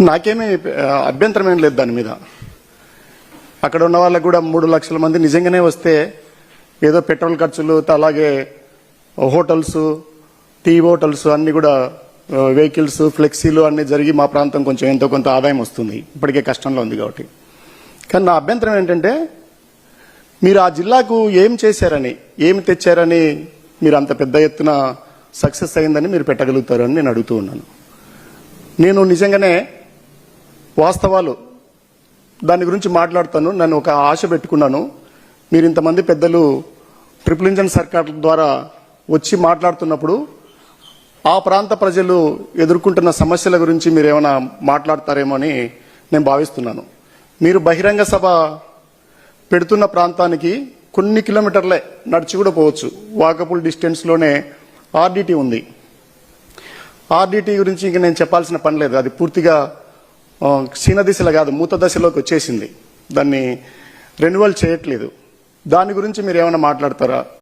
నాకేమీ అభ్యంతరం ఏం లేదు దాని మీద. అక్కడ ఉన్న వాళ్ళకు కూడా మూడు లక్షల మంది నిజంగానే వస్తే ఏదో పెట్రోల్ ఖర్చులు అలాగే హోటల్స్ టీ హోటల్స్ అన్ని కూడా వెహికల్స్ ఫ్లెక్సీలు అన్నీ జరిగి మా ప్రాంతం కొంచెం ఎంతో కొంత ఆదాయం వస్తుంది. ఇప్పటికే కష్టంలో ఉంది కాబట్టి. కానీ నా అభ్యంతరం ఏంటంటే మీరు ఆ జిల్లాకు ఏం చేశారని ఏమి తెచ్చారని మీరు అంత పెద్ద ఎత్తున సక్సెస్ అయిందని మీరు పెట్టగలుగుతారని నేను అడుగుతూ ఉన్నాను. నేను నిజంగానే వాస్తవాలు. దాని గురించి మాట్లాడుతాను. నన్ను ఒక ఆశ పెట్టుకున్నాను. మీరు ఇంతమంది పెద్దలు ట్రిపుల్ ఇంజన్ సర్కార్ ద్వారా వచ్చి మాట్లాడుతున్నప్పుడు ఆ ప్రాంత ప్రజలు ఎదుర్కొంటున్న సమస్యల గురించి మీరు ఏమైనా మాట్లాడతారేమో అని నేను భావిస్తున్నాను. మీరు బహిరంగ సభ పెడుతున్న ప్రాంతానికి కొన్ని కిలోమీటర్లే నడిచి కూడా పోవచ్చు. వాకబుల్ డిస్టెన్స్లోనే ఆర్డిటి ఉంది. ఆర్డిటి గురించి ఇంక నేను చెప్పాల్సిన పని లేదు. అది పూర్తిగా క్షీణ దిశలో కాదు మూత దశలోకి వచ్చేసింది. దాన్ని రెన్యువల్ చేయట్లేదు. దాని గురించి మీరు ఏమైనా మాట్లాడతారా?